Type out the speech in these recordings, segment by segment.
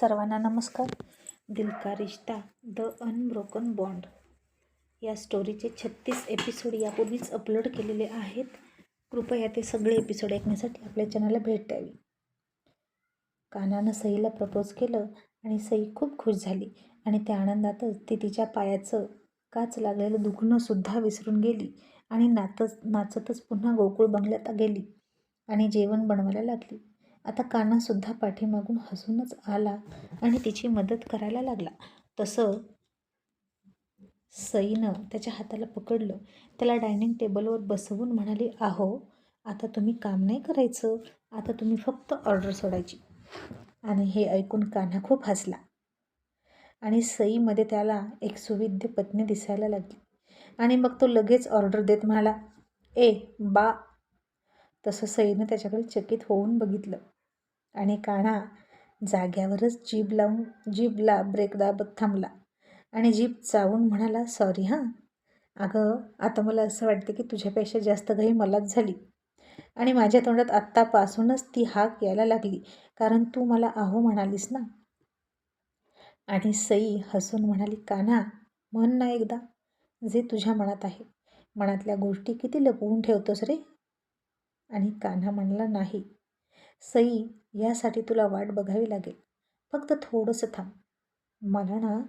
सर्वांना नमस्कार. Dilka Rishta the unbroken bond. या स्टोरीचे छत्तीस एपिसोड यापूर्वीच अपलोड केलेले आहेत. कृपया ते सगळे एपिसोड ऐकण्यासाठी आपल्या चॅनलला भेट द्यावी. कानानं सईला प्रपोज केलं आणि सई खूप खुश झाली आणि त्या आनंदातच ती तिच्या पायाचं काच लागलेलं दुखणंसुद्धा विसरून गेली आणि नातच नाचतच पुन्हा गोकुळ बंगल्यात गेली आणि जेवण बनवायला लागली. आता कानासुद्धा पाठीमागून हसूनच आला आणि तिची मदत करायला लागला. तसं सईनं त्याच्या हाताला पकडलं. त्याला डायनिंग टेबलवर बसवून म्हणाली आहो आता तुम्ही काम नाही करायचं. आता तुम्ही फक्त ऑर्डर सोडायची. आणि हे ऐकून कान्हा खूप हसला. आणि सईमध्ये त्याला एक सुविद्य पत्नी दिसायला लागली. आणि मग तो लगेच ऑर्डर देत म्हणाला ए बा. तसं सईनं त्याच्याकडे चकित होऊन बघितलं. आणि कान्हा जाग्यावरच जीभ लावून जीभला ब्रेक दाबत थांबला आणि जीभ चावून म्हणाला सॉरी हां. अगं आता मला असं वाटतं की तुझ्यापेक्षा जास्त घाई मलाच झाली आणि माझ्या तोंडात आत्तापासूनच ती हाक यायला लागली कारण तू मला आहो म्हणालीस ना. आणि सई हसून म्हणाली कान्हा म्हण ना एकदा जे तुझ्या मनात आहे. मनातल्या गोष्टी किती लपवून ठेवतोस रे? आणि कान्हा म्हणला नाही. सई यासाठी तुला वाट बघावी लागेल. फक्त थोडंसं थांब. मला ना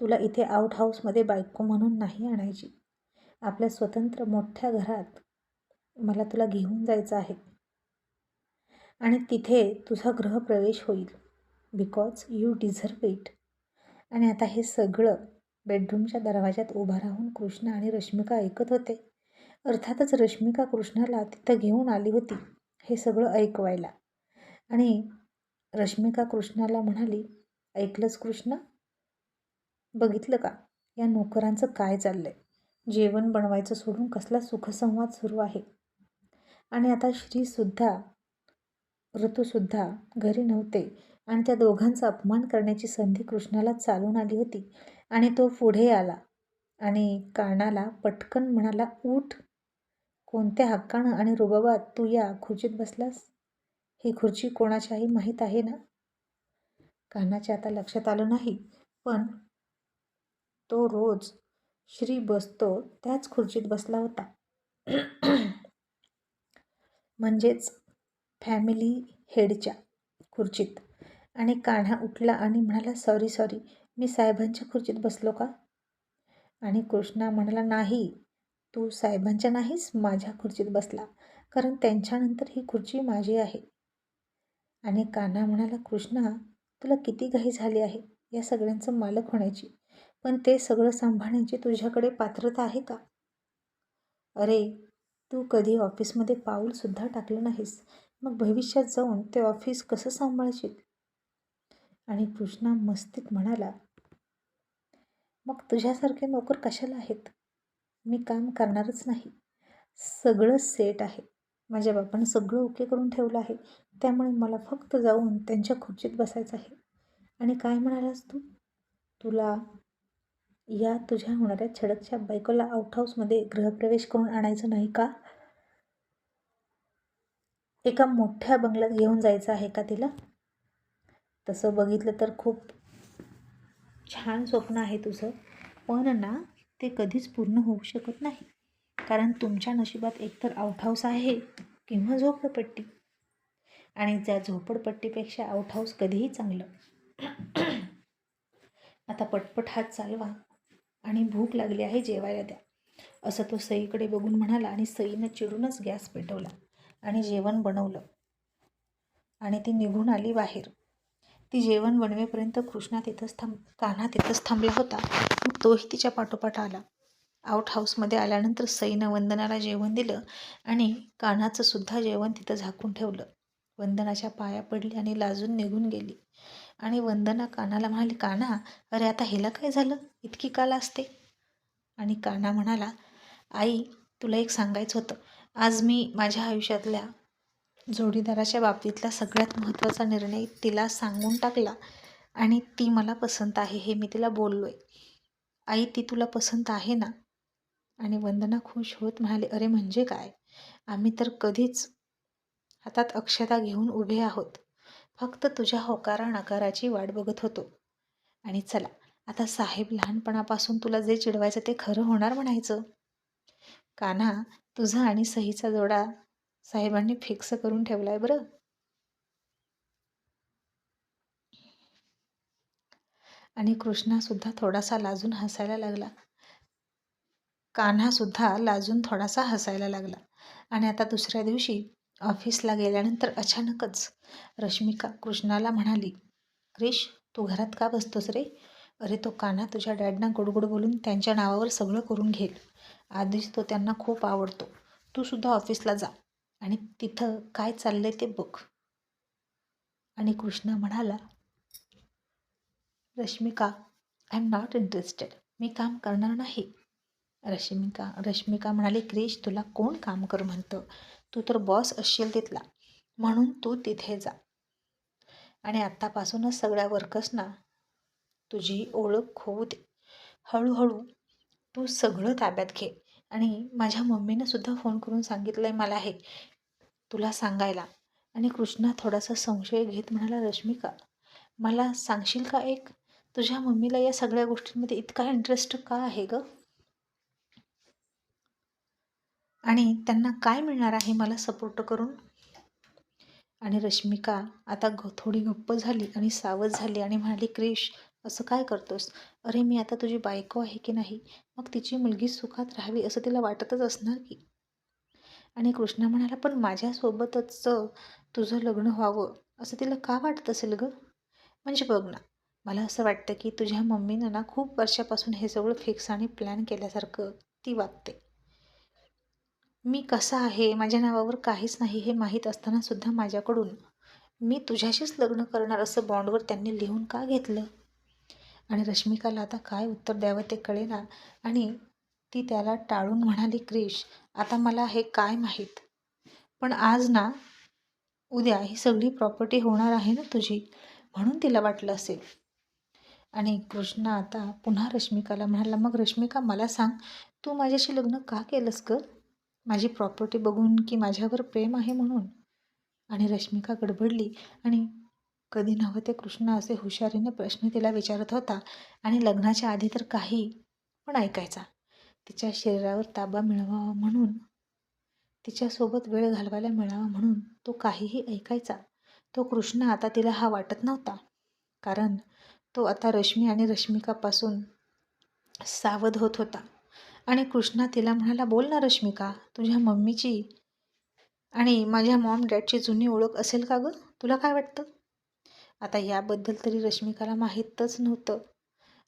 तुला इथे आउट हाऊसमध्ये बायको म्हणून नाही आणायची. आपल्या स्वतंत्र मोठ्या घरात मला तुला घेऊन जायचं आहे. आणि तिथे तुझा गृहप्रवेश होईल. बिकॉज यू डिझर्व इट आणि आता हे सगळं बेडरूमच्या दरवाज्यात उभा राहून कृष्णा आणि रश्मिका ऐकत होते. अर्थातच रश्मिका कृष्णाला तिथं घेऊन आली होती. हे सगळं ऐकवायला. आणि रश्मिका कृष्णाला म्हणाली ऐकलंच कृष्णा? बघितलं का? या नोकरांचं काय चाललं आहे जेवण बनवायचं सोडून कसला सुखसंवाद सुरू आहे? आणि आता श्रीसुद्धा ऋतूसुद्धा घरी नव्हते आणि त्या दोघांचा अपमान करण्याची संधी कृष्णाला चालून आली होती आणि तो पुढे आला आणि कानाला पटकन म्हणाला उठ. कोणत्या हक्कानं आणि रुबाबात तू या खुर्चीत बसलास? ही खुर्ची कोणाच्याही माहीत आहे ना? कानाच्या आता लक्षात आलं नाही पण तो रोज श्री बसतो त्याच खुर्चीत बसला होता. म्हणजेच फॅमिली हेडच्या खुर्चीत. आणि कान्हा उठला आणि म्हणाला सॉरी सॉरी मी साहेबांच्या खुर्चीत बसलो का? आणि कृष्णा म्हणाला नाही तू साहेबांच्या नाहीस माझ्या खुर्चीत बसला कारण त्यांच्यानंतर ही खुर्ची माझी आहे. आणि कान्हा म्हणाला कृष्णा तुला किती घाई झाली आहे या सगळ्यांचं मालक होण्याची? पण ते सगळं सांभाळण्याची तुझ्याकडे पात्रता आहे का? अरे तू कधी ऑफिसमध्ये पाऊलसुद्धा टाकलं नाहीस. मग भविष्यात जाऊन ते ऑफिस कसं सांभाळशील? आणि कृष्णा मस्तीत म्हणाला मग तुझ्यासारखे नोकर कशाला आहेत? मी काम करणारच नाही. सगळं सेट आहे. माझ्या बापानं सगळं ओके करून ठेवलं आहे. त्यामुळे मला फक्त जाऊन त्यांच्या खुर्चीत बसायचं आहे. आणि काय म्हणालास तू? तुला या तुझ्या होणाऱ्या छडकच्या बायकोला आउटहाऊसमध्ये गृहप्रवेश करून आणायचं नाही का? एका मोठ्या बंगल्यात घेऊन जायचं आहे का तिला? तसं बघितलं तर खूप छान स्वप्न आहे तुझं. पण ना ते कधीच पूर्ण होऊ शकत नाही. कारण तुमच्या नशिबात एकतर आउटहाऊस आहे किंवा झोपडपट्टी. आणि त्या झोपडपट्टीपेक्षा आउट हाऊस कधीही चांगलं. आता पटपट हात चालवा आणि भूक लागली आहे जेवायला द्या. असं तो सईकडे बघून म्हणाला आणि सईनं चिडूनच गॅस पेटवला आणि जेवण बनवलं. आणि ती निघून आली बाहेर. ती जेवण बनवेपर्यंत कृष्णा तिथंच थांब कान्हा तिथंच थांबला होता. मग तोही तिच्या पाठोपाठ आला. आउट हाऊसमध्ये आल्यानंतर सईनं वंदनाला जेवण दिलं आणि कान्हाचं सुद्धा जेवण तिथं झाकून ठेवलं. वंदनाच्या पाया पडली आणि लाजून निघून गेली. आणि वंदना कानाला म्हणाली काना अरे आता हिला काय झालं? इतकी काल असते. आणि काना म्हणाला आई तुला एक सांगायचं होतं. आज मी माझ्या आयुष्यातल्या जोडीदाराच्या बाबतीतला सगळ्यात महत्त्वाचा निर्णय तिला सांगून टाकला आणि ती मला पसंत आहे हे मी तिला बोललो आहे आई ती तुला पसंत आहे ना? आणि वंदना खुश होत म्हणाली अरे म्हणजे काय? आम्ही तर कधीच हातात अक्षता घेऊन उभे आहोत. फक्त तुझ्या होकारा नकाराची वाट बघत होतो. आणि चला आता साहेब लहानपणापासून तुला जे चिडवायचं ते खरं होणार म्हणायचं. कान्हा तुझा आणि सहीचा जोडा साहेबांनी फिक्स करून ठेवलाय बरं. आणि कृष्णासुद्धा थोडासा लाजून हसायला लागला. कान्हासुद्धा लाजून थोडासा हसायला लागला. आणि आता दुसऱ्या दिवशी ऑफिसला गेल्यानंतर अचानकच रश्मिका कृष्णाला म्हणाली क्रिश तू घरात का बसतोस रे? अरे तो काना तुझ्या डॅडना गोडगोड बोलून त्यांच्या नावावर सगळं करून घेईल. आधीच तो त्यांना खूप आवडतो. तू सुद्धा ऑफिसला जा आणि तिथं काय चाललंय ते बघ. आणि कृष्णा म्हणाला Rashmika I am not interested मी काम करणार नाही. रश्मिका रश्मिका म्हणाली क्रिश तुला कोण काम कर म्हणतं? तू तर बॉस असशील तिथला. म्हणून तू तिथे जा. आणि आत्तापासूनच सगळ्या वर्कर्सना तुझी ओळख होऊ दे. हळूहळू तू सगळं ताब्यात घे. आणि माझ्या मम्मीनं सुद्धा फोन करून सांगितलं आहे मला हे तुला सांगायला. आणि कृष्णा थोडासा संशय घेत म्हणाला रश्मिका मला सांगशील का एक? तुझ्या मम्मीला या सगळ्या गोष्टींमध्ये इतका इंटरेस्ट का आहे गं? आणि त्यांना काय मिळणार आहे मला सपोर्ट करून? आणि रश्मिका आता ग थोडी गप्प झाली आणि सावध झाली आणि म्हणाली क्रिश असं काय करतोस? अरे मी आता तुझी बायको आहे की नाही? मग तिची मुलगी सुखात राहावी असं तिला वाटतच असणार की? आणि कृष्णा म्हणाला पण माझ्यासोबतच तुझं लग्न व्हावं असं तिला का वाटत असेल ग? म्हणजे बघ ना मला असं वाटतं की तुझ्या मम्मीनं ना खूप वर्षापासून हे सगळं फिक्स आणि प्लॅन केल्यासारखं ती वागते. मी कसा आहे माझ्या नावावर काहीच नाही हे माहीत असताना सुद्धा माझ्याकडून मी तुझ्याशीच लग्न करणार असं बॉन्डवर त्यांनी लिहून का घेतलं? आणि रश्मिकाला आता काय उत्तर द्यावं ते कळेना. आणि ती त्याला टाळून म्हणाली क्रिश आता मला हे काय माहीत? पण आज ना उद्या ही सगळी प्रॉपर्टी होणार आहे ना तुझी म्हणून तिला वाटलं असेल. आणि कृष्ण आता पुन्हा रश्मिकाला म्हणाला मग रश्मिका मला सांग तू माझ्याशी लग्न का केलंस ग? माझी प्रॉपर्टी बघून की माझ्यावर प्रेम आहे म्हणून. आणि रश्मिका गडबडली आणि कधी नव्हते ते कृष्ण असे हुशारीने प्रश्न तिला विचारत होता आणि लग्नाच्या आधी तर काही पण ऐकायचा. तिच्या शरीरावर ताबा मिळवावा म्हणून तिच्यासोबत वेळ घालवायला मिळावा म्हणून तो काहीही ऐकायचा. तो कृष्ण आता तिला हा वाटत नव्हता. कारण तो आता रश्मी आणि रश्मिकापासून सावध होत होता. आणि कृष्णा तिला म्हणाला बोल ना रश्मिका तुझ्या मम्मीची आणि माझ्या मॉम डॅडची जुनी ओळख असेल का गं? तुला काय वाटतं? आता याबद्दल तरी रश्मिकाला माहीतच नव्हतं.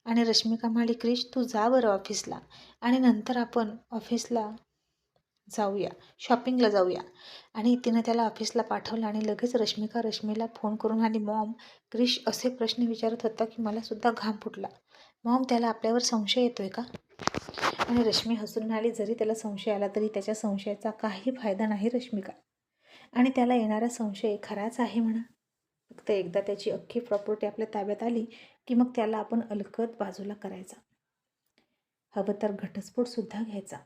आणि रश्मिका म्हणाली क्रिश तू जा बरं ऑफिसला आणि नंतर आपण ऑफिसला जाऊया शॉपिंगला जाऊया. आणि तिनं त्याला ऑफिसला पाठवलं आणि लगेच रश्मिका रश्मीला फोन करून आली मॉम क्रिश असे प्रश्न विचारत होता की मला सुद्धा घाम फुटला. मॉम त्याला आपल्यावर संशय येतोय का? आणि रश्मी हसून म्हणाली जरी त्याला संशय आला तरी त्याच्या संशयाचा काही फायदा नाही रश्मिका. आणि त्याला येणारा संशय खराच आहे म्हणा. फक्त एकदा त्याची अख्खी प्रॉपर्टी आपल्या ताब्यात आली की मग त्याला आपण अलकत बाजूला करायचा. हवं तर घटस्फोटसुद्धा घ्यायचा.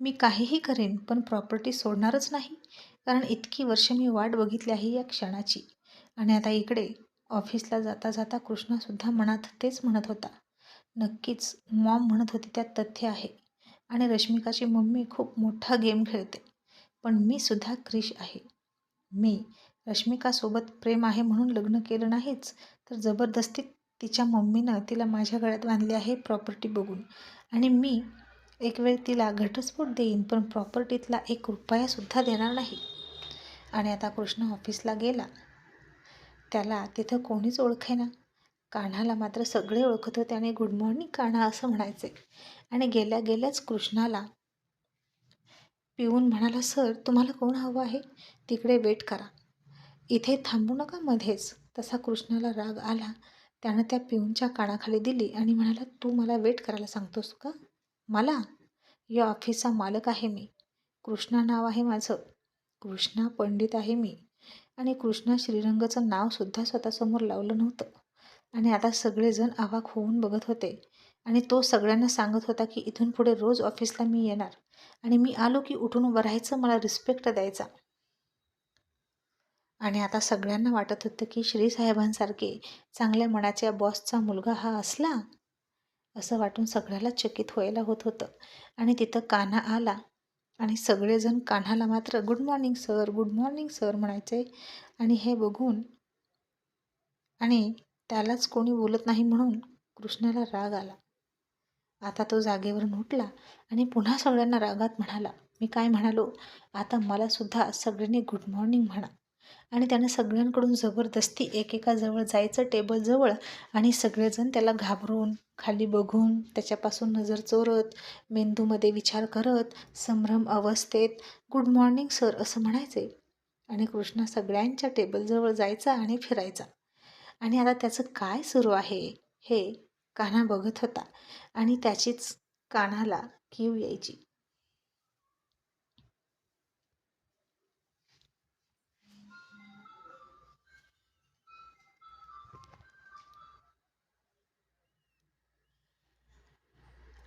मी काहीही करेन पण प्रॉपर्टी सोडणारच नाही. कारण इतकी वर्ष मी वाट बघितली आहे या क्षणाची. आणि आता इकडे ऑफिसला जाता जाता कृष्णासुद्धा मनात तेच म्हणत होता. नक्कीच मॉम म्हणत होती त्यात तथ्य आहे. आणि रश्मिकाची मम्मी खूप मोठा गेम खेळते. पण मी सुद्धा क्रिश आहे. मी रश्मिकासोबत प्रेम आहे म्हणून लग्न केलं नाहीच तर जबरदस्ती तिच्या मम्मीनं तिला माझ्या गळ्यात बांधली आहे प्रॉपर्टी बघून. आणि मी एक वेळ तिला घटस्फोट देईन पण प्रॉपर्टीतला एक रुपयासुद्धा देणार नाही. आणि आता कृष्ण ऑफिसला गेला. त्याला तिथं कोणीच ओळखे ना कान्हाला मात्र सगळे ओळखत होते आणि गुड मॉर्निंग कान्हा असं म्हणायचे. आणि गेल्या गेल्याच कृष्णाला पिऊन म्हणाला सर तुम्हाला कोण हवं आहे? तिकडे वेट करा. इथे थांबू नका मध्येच. तसा कृष्णाला राग आला. त्यानं त्या पिऊनच्या कानाखाली दिली आणि म्हणाला तू मला वेट करायला सांगतोस का? मला? या ऑफिसचा मालक आहे मी. कृष्णा नाव आहे माझं. कृष्णा पंडित आहे मी. आणि कृष्णा श्रीरंगाचं नावसुद्धा स्वतःसमोर लावलं नव्हतं. आणि आता सगळेजण आवाक होऊन बघत होते. आणि तो सगळ्यांना सांगत होता की इथून पुढे रोज ऑफिसला मी येणार. आणि मी आलो की उठून उभं राहायचं मला रिस्पेक्ट द्यायचा. आणि आता सगळ्यांना वाटत होतं की श्रीसाहेबांसारखे चांगल्या मनाच्या बॉसचा मुलगा हा असला? असं वाटून सगळ्याला चकित व्हायला होत होतं. आणि तिथं कान्हा आला. आणि सगळेजण कान्हाला मात्र good morning sir good morning sir म्हणायचे. आणि हे बघून आणि त्यालाच कोणी बोलत नाही म्हणून कृष्णाला राग आला. आता तो जागेवरून उठला आणि पुन्हा सगळ्यांना रागात म्हणाला. मी काय म्हणालो? आता मला सुद्धा सगळ्यांनी गुड मॉर्निंग म्हणा. आणि त्यानं सगळ्यांकडून जबरदस्ती एकेकाजवळ जायचं टेबलजवळ आणि सगळेजण त्याला घाबरून खाली बघून त्याच्यापासून नजर चोरत मेंदूमध्ये विचार करत संभ्रम अवस्थेत गुड मॉर्निंग सर असं म्हणायचे. आणि कृष्णा सगळ्यांच्या टेबलजवळ जायचा आणि फिरायचा. आणि आता त्याचं काय सुरू आहे हे कान्हा बघत होता आणि त्याचीच कानाला कीव यायची.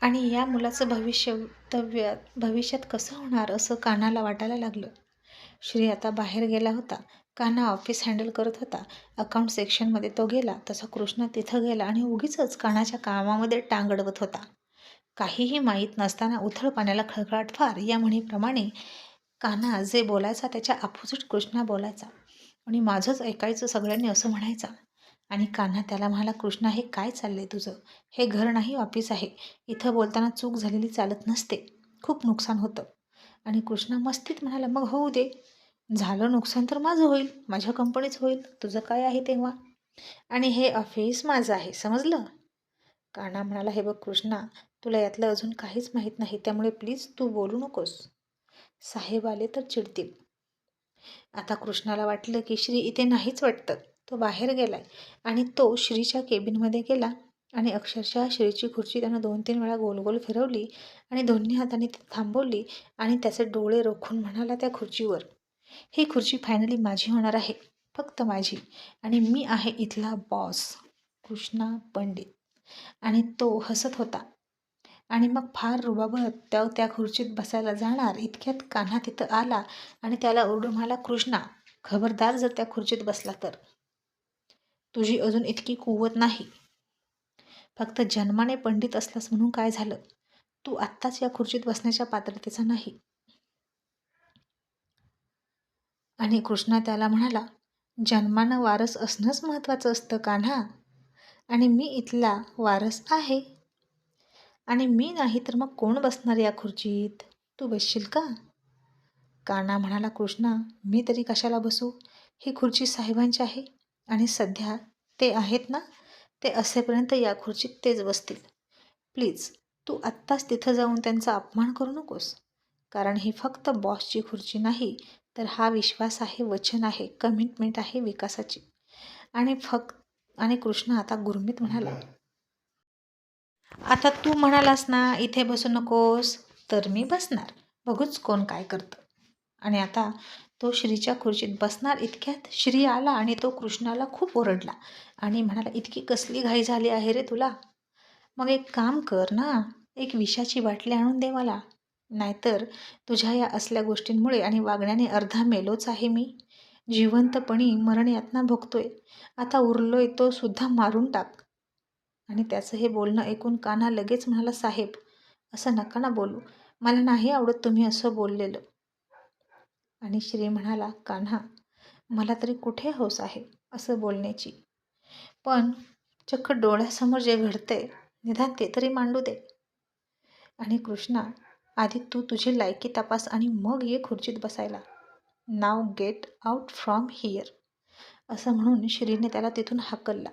आणि या मुलाचं भविष्यतव्य भविष्यात कसं होणार असं कानाला वाटायला लागलं. श्री आता बाहेर गेला होता. कान्हा ऑफिस हँडल करत होता. अकाउंट सेक्शनमध्ये तो गेला. तसा कृष्णा तिथं गेला आणि उगीच कानाच्या कामामध्ये टांग अडवत होता. काहीही माहीत नसताना उथळ पाण्याला खळखळाट फार. या म्हणीप्रमाणे कान्हा जे बोलायचा त्याच्या अपोजिट कृष्णा बोलायचा. आणि माझंच ऐकायचं सगळ्यांनी असं म्हणायचा. आणि कान्हा त्याला म्हणाला कृष्णा हे काय चाललंय तुझं? हे घर नाही ऑफिस आहे. इथं बोलताना चूक झालेली चालत नसते. खूप नुकसान होतं. आणि कृष्णा मस्तीत म्हणाला मग होऊ दे. झालं नुकसान तर माझं होईल. माझ्या कंपनीच होईल. तुझं काय आहे तेव्हा? आणि हे ऑफिस माझं आहे. समजलं? कान्हा म्हणाला हे बघ कृष्णा तुला यातलं अजून काहीच माहीत नाही. त्यामुळे प्लीज तू बोलू नकोस. साहेब आले तर चिडतील. आता कृष्णाला वाटलं की श्री इथे नाहीच वाटतं. तो बाहेर गेला आहे आणि तो श्रीच्या केबिनमध्ये गेला आणि अक्षरशः श्रीची खुर्ची त्यानं दोन तीन वेळा गोल गोल फिरवली आणि दोन्ही हाताने ती थांबवली आणि त्याचे डोळे रोखून म्हणाला त्या खुर्चीवर ही खुर्ची फायनली माझी होणार आहे फक्त माझी. आणि मी आहे इथला बॉस कृष्णा पंडित. आणि तो हसत होता. आणि मग फार रुबाबत त्या त्या खुर्चीत बसायला जाणार इतक्यात कान्हा तिथं आला आणि त्याला ओरडून म्हणाला कृष्णा खबरदार जर त्या खुर्चीत बसला तर. तुझी अजून इतकी कुवत नाही. फक्त जन्माने पंडित असलास म्हणून काय झालं? तू आत्ताच या खुर्चीत बसण्याच्या पात्रतेचा नाही. आणि कृष्णा त्याला म्हणाला जन्मानं वारस असणंच महत्त्वाचं असतं कान्हा आणि मी इथला वारस आहे. आणि मी नाही तर मग कोण बसणार या खुर्चीत? तू बसशील का? काना म्हणाला कृष्णा मी तरी कशाला बसू? ही खुर्ची साहेबांची आहे. आणि सध्या ते आहेत ना ते असेपर्यंत या खुर्चीत तेच बसतील. प्लीज तू आत्ताच तिथं जाऊन त्यांचा अपमान करू नकोस. कारण ही फक्त बॉसची खुर्ची नाही तर हा विश्वास आहे वचन आहे कमिटमेंट आहे विकासाची. आणि फक्त आणि कृष्ण आता गुरमीत म्हणाला. आता तू म्हणालास ना इथे बसू नकोस तर मी बसणार. बघूच कोण काय करतं. आणि आता तो श्रीच्या खुर्चीत बसणार इतक्यात श्री आला आणि तो कृष्णाला खूप ओरडला. आणि म्हणाला इतकी कसली घाई झाली आहे रे तुला? मग एक काम कर ना एक विषाची बाटली आणून दे मला. नाहीतर तुझ्या या असल्या गोष्टींमुळे आणि वागण्याने अर्धा मेलोच आहे मी. जिवंतपणी मरण यातना भोगतोय. आता उरलोय तो सुद्धा मारून टाक. आणि त्याचं हे बोलणं ऐकून कान्हा लगेच म्हणाला साहेब असं नका ना बोलू. मला नाही आवडत तुम्ही असं बोललेलं. आणि श्री म्हणाला कान्हा मला तरी कुठे हौस आहे असं बोलण्याची. पण चक्क डोळ्यासमोर जे घडतंय निदान ते तरी मांडू दे. आणि कृष्णा आधी तू तुझी लायकी तपास आणि मग ये खुर्चीत बसायला. नाव गेट आउट फ्रॉम हियर असं म्हणून श्रीने त्याला तिथून हाकलला.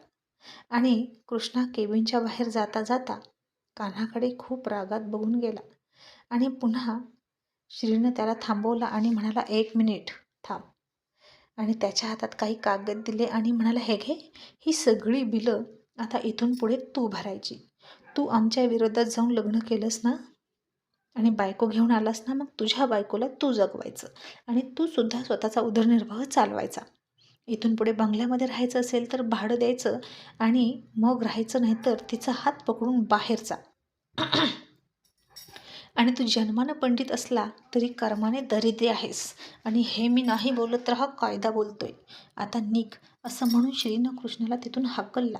आणि कृष्णा केबिनच्या बाहेर जाता जाता कान्हाकडे खूप रागात बघून गेला आणि पुन्हा श्रीनं त्याला थांबवला आणि म्हणाला एक मिनिट थांब. आणि त्याच्या हातात काही कागद दिले आणि म्हणाला हे घे ही सगळी बिलं आता इथून पुढे तू भरायची. तू आमच्या विरोधात जाऊन लग्न केलंस ना? आणि बायको घेऊन आलास ना मग तुझ्या बायकोला तू जगवायचं आणि तू सुद्धा स्वतःचा उदरनिर्वाह चालवायचा. इथून पुढे बंगल्यामध्ये राहायचं असेल तर भाडं द्यायचं आणि मग राहायचं नाही तर तिचा हात पकडून बाहेरचा आणि तू जन्मानं पंडित असला तरी कर्माने दरिद्री आहेस. आणि हे मी नाही बोलत तर हा कायदा बोलतोय. आता निघ. असं म्हणून श्रीनं कृष्णाला तिथून हाकलला.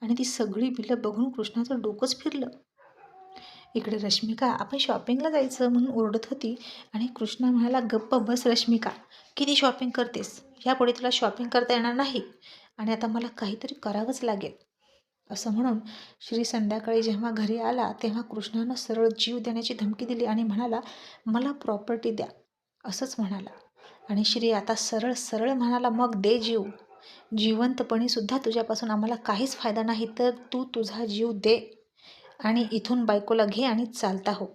आणि ती सगळी बिलं बघून कृष्णाचं डोकंच फिरलं. इकडे रश्मिका आपण शॉपिंगला जायचं म्हणून ओरडत होती आणि कृष्णा म्हणाला गप्प बस रश्मिका. किती शॉपिंग करतेस? यापुढे तुला शॉपिंग करता येणार नाही. आणि आता मला काहीतरी करावंच लागेल. असं म्हणून श्री संध्याकाळी जेव्हा घरी आला तेव्हा कृष्णानं सरळ जीव देण्याची धमकी दिली आणि म्हणाला मला प्रॉपर्टी द्या असंच म्हणाला. आणि श्री आता सरळ सरळ म्हणाला मग दे जीव. जिवंतपणीसुद्धा तुझ्यापासून आम्हाला काहीच फायदा नाही तर तू तुझा जीव दे आणि इथून बायकोला घे आणि चालता हो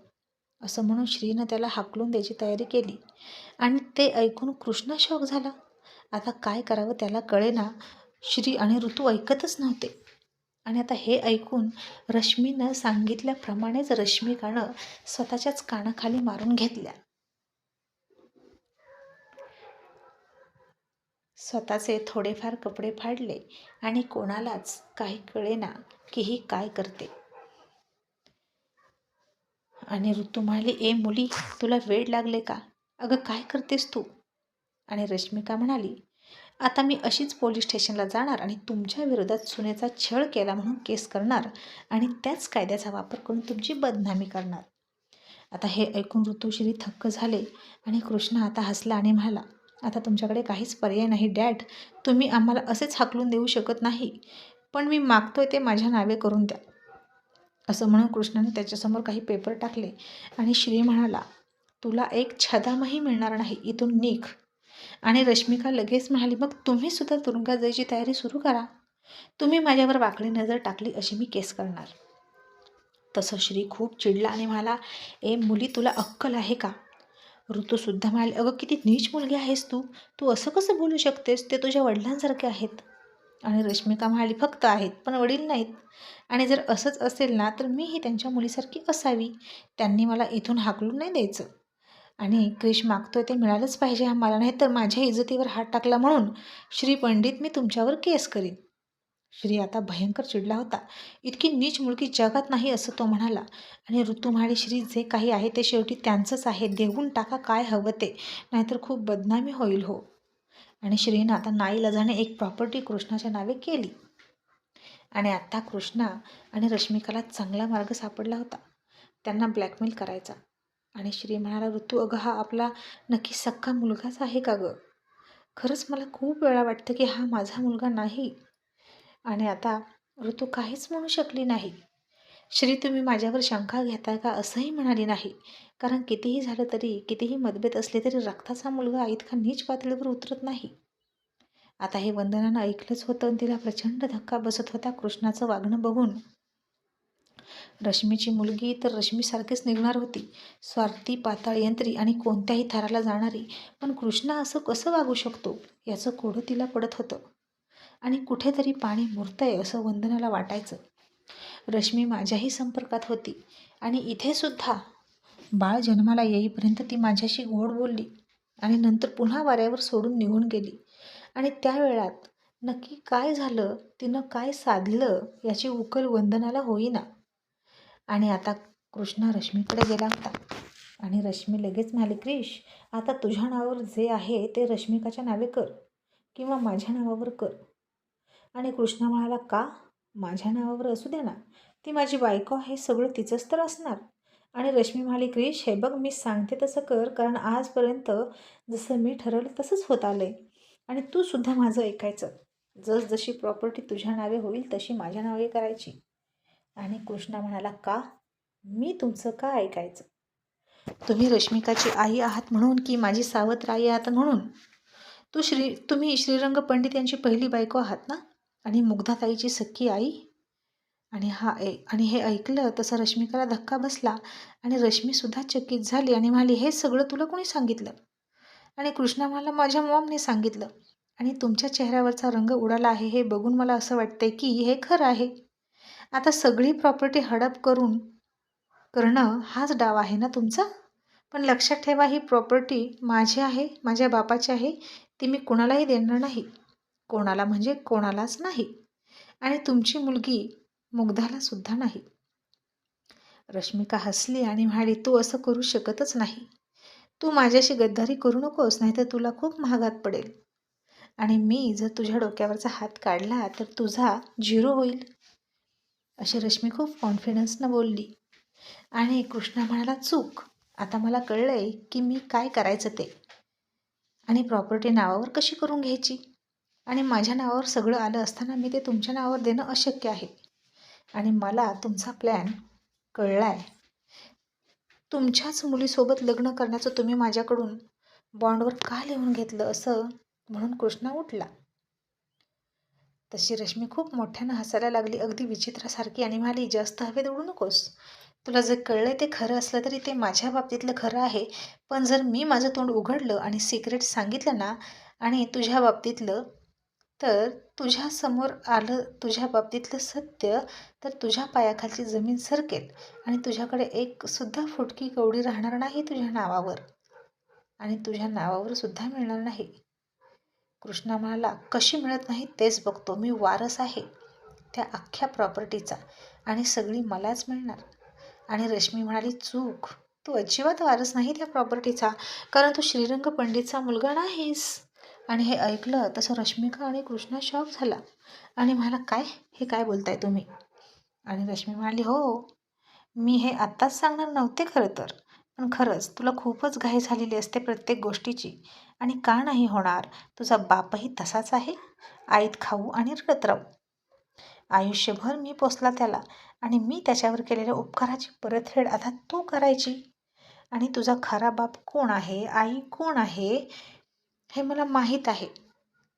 असं म्हणून श्रीनं त्याला हाकलून द्यायची तयारी केली. आणि ते ऐकून कृष्ण शॉक झाला. आता काय करावं त्याला कळेना. श्री आणि ऋतू ऐकतच नव्हते. आणि आता हे ऐकून रश्मीनं सांगितल्याप्रमाणेच रश्मिकानं स्वतःच्याच कानाखाली मारून घेतल्या. स्वतःचे थोडेफार कपडे फाडले आणि कोणालाच काही कळेना की ही काय करते. आणि ऋतू म्हणाली ए मुली तुला वेळ लागले का? अगं काय करतेस तू? आणि रश्मिका म्हणाली आता मी अशीच पोलीस स्टेशनला जाणार आणि तुमच्या विरोधात सुनेचा छळ केला म्हणून केस करणार आणि त्याच कायद्याचा वापर करून तुमची बदनामी करणार. आता हे ऐकून ऋतुश्री थक्क झाले आणि कृष्ण आता हसला आणि म्हणाला आता तुमच्याकडे काहीच पर्याय नाही डॅड. तुम्ही आम्हाला असेच हाकलून देऊ शकत नाही पण मी मागतोय ते माझ्या नावे करून द्या. असं म्हणून कृष्णाने त्याच्यासमोर काही पेपर टाकले आणि श्री म्हणाला तुला एक छदामही मिळणार नाही इथून निघ. आणि रश्मिका लगेच म्हणाली मग तुम्हीसुद्धा तुरुंगात जायची तयारी सुरू करा. तुम्ही माझ्यावर वाकडी नजर टाकली अशी मी केस करणार. तसं श्री खूप चिडला आणि म्हणाला ए मुली तुला अक्कल आहे का? ऋतूसुद्धा म्हणाली अगं किती नीच मुलगी आहेस तू. तू असं कसं बोलू शकतेस? ते तुझ्या वडिलांसारखे आहेत. आणि रश्मिका म्हणाली फक्त आहेत पण वडील नाहीत. आणि जर असंच असेल ना तर मीही त्यांच्या मुलीसारखी असावी. त्यांनी मला इथून हाकलून नाही द्यायचं. आणि क्रिश मागतोय ते मिळालंच पाहिजे आम्हाला. नाही तर माझ्या इज्जतीवर हात टाकला म्हणून श्री पंडित मी तुमच्यावर केस करीन. श्री आता भयंकर चिडला होता. इतकी नीच मुलगी जगात नाही असं तो म्हणाला. आणि ऋतुमाळी श्री जे काही आहे ते शेवटी त्यांचंच आहे. देऊन टाका काय हवं ते. नाहीतर खूप बदनामी होईल हो. आणि श्रीनं आता नाईलाजाने एक प्रॉपर्टी कृष्णाच्या नावे केली. आणि आत्ता कृष्णा आणि रश्मिकाला चांगला मार्ग सापडला होता. त्यांना ब्लॅकमेल करायचा. आणि श्री म्हणाला ऋतू अगं हा आपला नक्की सख्खा मुलगाच आहे का गं? खरंच मला खूप वेळा वाटतं की हा माझा मुलगा नाही. आणि आता ऋतू काहीच म्हणू शकली नाही. श्री तुम्ही माझ्यावर शंका घेताय का असंही म्हणाली नाही. कारण कितीही झालं तरी कितीही मतभेद असले तरी रक्ताचा मुलगा इतका नीच पातळीवर उतरत नाही. आता हे वंदनानं ऐकलंच होतं आणि तिला प्रचंड धक्का बसत होता कृष्णाचं वागणं बघून. रश्मीची मुलगी तर रश्मीसारखीच निघणार होती. स्वार्थी पाताळ यंत्री आणि कोणत्याही थराला जाणारी. पण कृष्णा असं कसं वागू शकतो? याचं कोडं तिला पडत होतं. आणि कुठेतरी पाणी मुरतंय असं वंदनाला वाटायचं. रश्मी माझ्याही संपर्कात होती. आणि इथेसुद्धा बाळ जन्माला येईपर्यंत ती माझ्याशी गोड बोलली. आणि नंतर पुन्हा वाऱ्यावर सोडून निघून गेली. आणि त्या वेळात नक्की काय झालं? तिनं काय साधलं? याची उकल वंदनाला होईना. आणि आता कृष्णा रश्मीकडे गेला होता. आणि रश्मी लगेच म्हणाली क्रिश आता तुझ्या नावावर जे आहे ते रश्मिकाच्या नावे कर किंवा माझ्या नावावर कर. आणि कृष्णा म्हणाला का? माझ्या नावावर असू दे ना. ती माझी बायको आहे सगळं तिचंच तर असणार. आणि रश्मी म्हणाली क्रिश हे बघ मी सांगते तसं कर कारण आजपर्यंत जसं मी ठरवलं तसंच होत आलं आहे आणि तू सुद्धा माझं ऐकायचं. जसजशी प्रॉपर्टी तुझ्या नावे होईल तशी माझ्या नावे करायची. आणि कृष्णा म्हणाला का? मी तुमचं का ऐकायचं? तुम्ही रश्मिकाची आई आहात म्हणून की माझी सावत्र आई आहात म्हणून? तू श्री तुम्ही श्रीरंग पंडित यांची पहिली बायको आहात ना? आणि मुग्धाताईची सख्खी आई? आणि हा ऐ आणि हे ऐकलं तसं रश्मिकाला धक्का बसला आणि रश्मीसुद्धा चकित झाली आणि म्हणाली हे सगळं तुला कोणी सांगितलं? आणि कृष्णा म्हणाला माझ्या मॉमने सांगितलं आणि तुमच्या चेहऱ्यावरचा रंग उडाला आहे हे बघून मला असं वाटतंय की हे खरं आहे. आता सगळी प्रॉपर्टी हडप करून करणं हाच डाव आहे ना तुमचा? पण लक्षात ठेवा ही प्रॉपर्टी माझी आहे माझ्या बापाची आहे ती मी कोणालाही देणार नाही. कोणाला म्हणजे कोणालाच नाही. आणि तुमची मुलगी मुग्धाला सुद्धा नाही. रश्मिका हसली आणि म्हणाली तू असं करू शकतच नाही. तू माझ्याशी गद्दारी करू नकोस नाहीतर तुला खूप महागात पडेल. आणि मी जर तुझ्या डोक्यावरचा हात काढला तर तुझा झिरो होईल. अशी रश्मी खूप कॉन्फिडन्सनं बोलली. आणि कृष्णा म्हणाला चूक. आता मला कळलं आहे की मी काय करायचं ते. आणि प्रॉपर्टी नावावर कशी करून घ्यायची? आणि माझ्या नावावर सगळं आलं असताना मी ते तुमच्या नावावर देणं अशक्य आहे. आणि मला तुमचा प्लॅन कळला आहे तुमच्याच मुलीसोबत लग्न करण्याचं तुम्ही माझ्याकडून बॉन्डवर का लिहून घेतलं असं? म्हणून कृष्णा उठला. तशी रश्मी खूप मोठ्यानं हसायला लागली. अगदी विचित्रासारखी. आणि म्हणाली जास्त हवेत उडू नकोस. तुला जे कळलं ते खरं असलं तरी ते माझ्या बाबतीतलं खरं आहे. पण जर मी माझं तोंड उघडलं आणि सिक्रेट सांगितलं ना आणि तुझ्या बाबतीतलं तर तुझ्यासमोर आलं तुझ्या बाबतीतलं सत्य तर तुझ्या पायाखालची जमीन सरकेल. आणि तुझ्याकडे एक सुद्धा फुटकी कवडी राहणार नाही तुझ्या नावावर. आणि तुझ्या नावावर सुद्धा मिळणार नाही. कृष्णा म्हणाला कशी मिळत नाही तेच बघतो. मी वारस आहे त्या अख्ख्या प्रॉपर्टीचा आणि सगळी मलाच मिळणार. आणि रश्मी म्हणाली चूक. तू अजिबात वारस नाही त्या प्रॉपर्टीचा कारण तू श्रीरंग पंडितचा मुलगा नाहीस. आणि हे ऐकलं तसं रश्मिका आणि कृष्णा शॉक झाला. आणि म्हणाला काय? हे काय बोलताय तुम्ही? आणि रश्मी म्हणाली हो. मी हे आत्ताच सांगणार नव्हते खरं तर. पण खरंच तुला खूपच घाई झालेली असते प्रत्येक गोष्टीची. आणि का नाही होणार? तुझा बापही तसाच आहे. आईत खाऊ आणि रडत राहू. आयुष्यभर मी पोचला त्याला आणि मी त्याच्यावर केलेल्या उपकाराची परतफेड आता तू करायची. आणि तुझा खरा बाप कोण आहे? आई कोण आहे? हे मला माहीत आहे.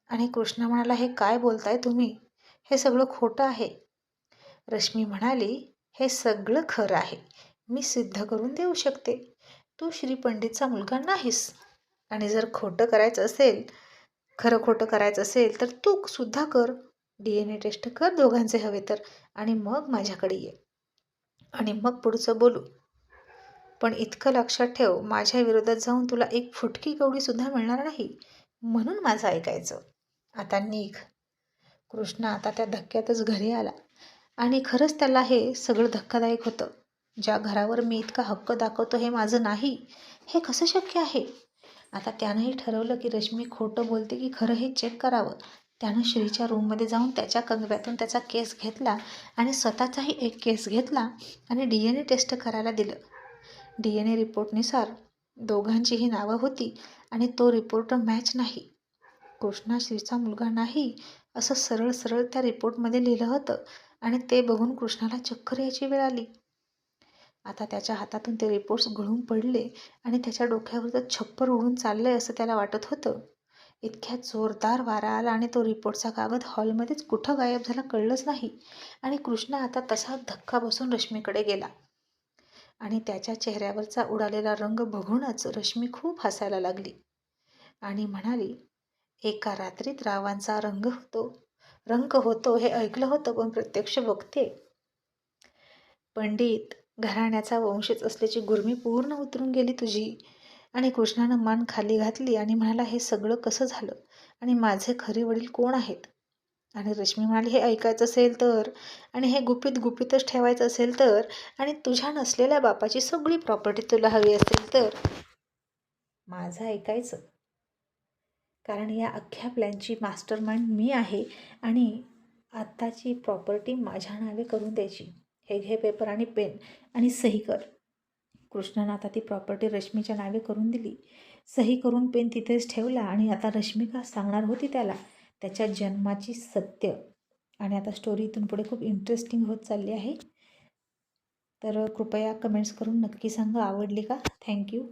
आणि कृष्णा म्हणाला हे काय बोलताय तुम्ही? हे सगळं खोटं आहे. रश्मी म्हणाली हे सगळं खरं आहे. मी सिद्ध करून देऊ शकते. तू श्री पंडितचा मुलगा नाहीस. आणि जर खोटं करायचं असेल खरं खोटं करायचं असेल तर तू सुद्धा कर. डी एन ए टेस्ट कर दोघांचे हवे तर. आणि मग माझ्याकडे ये. आणि मग पुढचं बोलू. पण इतकं लक्षात ठेव माझ्या विरोधात जाऊन तुला एक फुटकी कवडीसुद्धा मिळणार नाही. म्हणून माझं ऐकायचं. आता निघ. कृष्णा आता त्या धक्क्यातच घरी आला. आणि खरंच त्याला हे सगळं धक्कादायक होतं. ज्या घरावर मी इतका हक्क दाखवतो हे माझं नाही हे कसं शक्य आहे? आता त्यानंही ठरवलं की रश्मी खोटं बोलते की खरं हे चेक करावं. त्यानं श्रीच्या रूममध्ये जाऊन त्याच्या कंगव्यातून त्याचा केस घेतला आणि स्वतःचाही एक केस घेतला आणि डी एन ए टेस्ट करायला दिलं. डी एन ए रिपोर्टनुसार दोघांचीही नावं होती आणि तो रिपोर्ट मॅच नाही. कृष्णा श्रीचा मुलगा नाही असं सरळ सरळ त्या रिपोर्टमध्ये लिहिलं होतं आणि ते बघून कृष्णाला चक्कर यायची वेळ आली. आता त्याच्या हातातून ते रिपोर्ट्स गळून पडले आणि त्याच्या डोक्यावर छप्पर उडून चाललंय असं त्याला वाटत होतं. इतक्या जोरदार वारा आला आणि तो रिपोर्टचा कागद हॉलमध्येच कुठं गायब झाला कळलंच नाही. आणि कृष्णा आता तसा धक्का बसून रश्मीकडे गेला. आणि त्याच्या चेहऱ्यावरचा उडालेला रंग बघूनच रश्मी खूप हसायला लागली. आणि म्हणाली एका रात्रीत रावांचा रंग होतो. रंग होतो हे ऐकलं होतं पण प्रत्यक्ष बघते. पंडित घराण्याचा वंशच असल्याची गुरमी पूर्ण उतरून गेली तुझी. आणि कृष्णानं मान खाली घातली आणि म्हणाला हे सगळं कसं झालं? आणि माझे खरे वडील कोण आहेत? आणि रश्मी म्हणाली हे ऐकायचं असेल तर आणि हे गुपित गुपितच ठेवायचं असेल तर आणि तुझ्या नसलेल्या बापाची सगळी प्रॉपर्टी तुला हवी असेल तर माझं ऐकायचं. कारण या अख्ख्या प्लॅनची मास्टर माइंड मी आहे आणि आत्ताची प्रॉपर्टी माझ्या नावे करून द्यायची. हे घे पेपर आणि पेन आणि सही कर. कृष्णानं आता ती प्रॉपर्टी रश्मीच्या नावे करून दिली. सही करून पेन तिथेच ठेवला आणि आता रश्मिका सांगणार होती त्याला त्याच्या जन्माची सत्य. आणि आता स्टोरी इथून पुढे खूप इंटरेस्टिंग होत चालली आहे. तर कृपया कमेंट्स करून नक्की सांगा आवडली का? थँक्यू